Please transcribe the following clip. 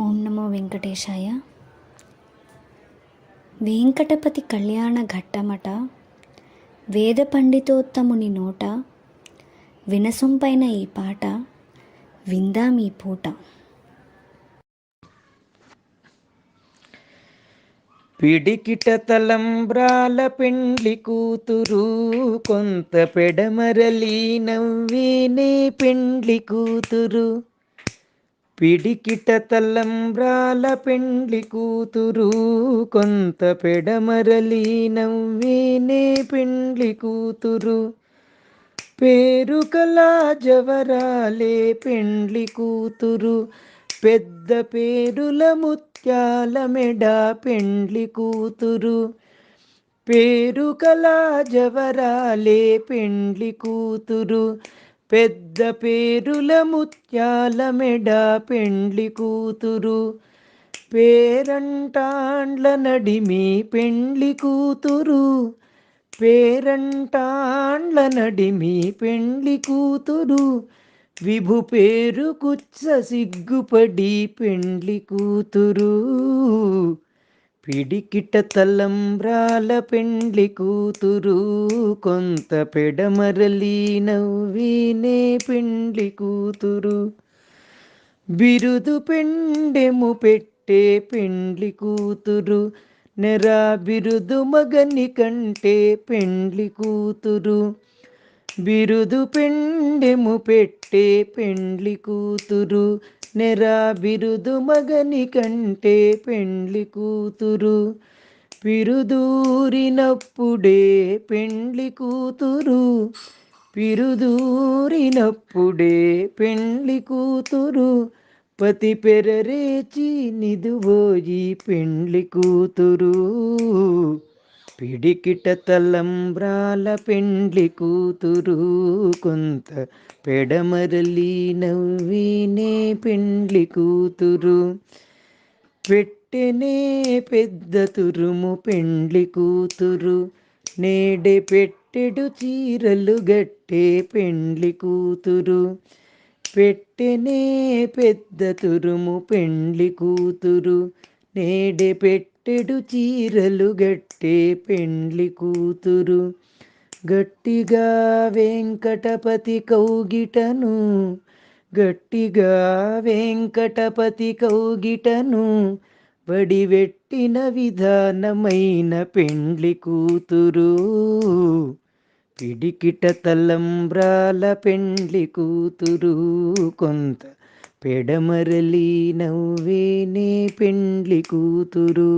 ఓం నమో వెంకటేశాయ. వెంకటపతి కళ్యాణ ఘట్టమట వేద పండితోత్తముని నోట వినసొంపైన ఈ పాట విందాం ఈ పూట. పిడికిట తలంబ్రాల పెండ్లి కూతురు కొంత పెడమరలి నవ్వేనే పెండ్లి కూతురు. పిడికిట తలంబ్రాల పెండ్లి కూతురు కొంత పెడమరలి నవ్వేనే పెండ్లి కూతురు. పేరు కలా జవరాలే పెండ్లి కూతురు. పెద్ద పేరుల ముత్యాల మెడ పెండ్లి కూతురు. పేరు కలా జవరాలే పెండ్లి కూతురు. పెద్ద పేరుల ముత్యాల మెడ పెండ్లి కూతురు. పేరంటాండ్ల నడిమి పెండ్లి కూతురు. పేరంటాండ్ల నడిమి పెండ్లి కూతురు. విభు పేరు కుచ్చ సిగ్గుపడి పెండ్లి కూతురు. పిడికిట తలంబ్రాల పెండ్లి కూతురు కొంత పెడమరలి నవ్వీనే పెండ్లి కూతురు. బిరుదు పెండెము పెట్టే పెండ్లి కూతురు నెరా బిరుదు మగని కంటే పెండ్లి కూతురు. బిరుదు పెండెము పెట్టే పెండ్లి కూతురు నెరా బిరుదు మగని కంటే పెండ్లి కూతురు. పిరుదూరినప్పుడే పెండ్లి కూతురు. పిరుదూరినప్పుడే పెండ్లి కూతురు. పతి పెరరేచి నిదువోయి పెండ్లి కూతురు. పిడికిట తలంబ్రాల పెండ్లి కూతురు కొంత పెడమరలి నవ్వినే పెండ్లి కూతురు. పెట్టెనే పెద్ద తురుము పెండ్లి కూతురు. నేడే పెట్టెడు చీరలు గట్టే పెండ్లి కూతురు. పెట్టెనే పెద్ద తురుము పెండ్లి కూతురు. నేడే పెట్టెడు చీరలు గట్టే పెండ్లి కూతురు. గట్టిగా వెంకటపతి కౌగిటను. గట్టిగా వెంకటపతి కౌగిటను. బడివెట్టిన విధానమైన పెండ్లి కూతురు. పిడికిట తలంబ్రాల పెండ్లి కూతురు. కొంత పెడమరలి నవ్వేనే పెండ్లి కూతురు.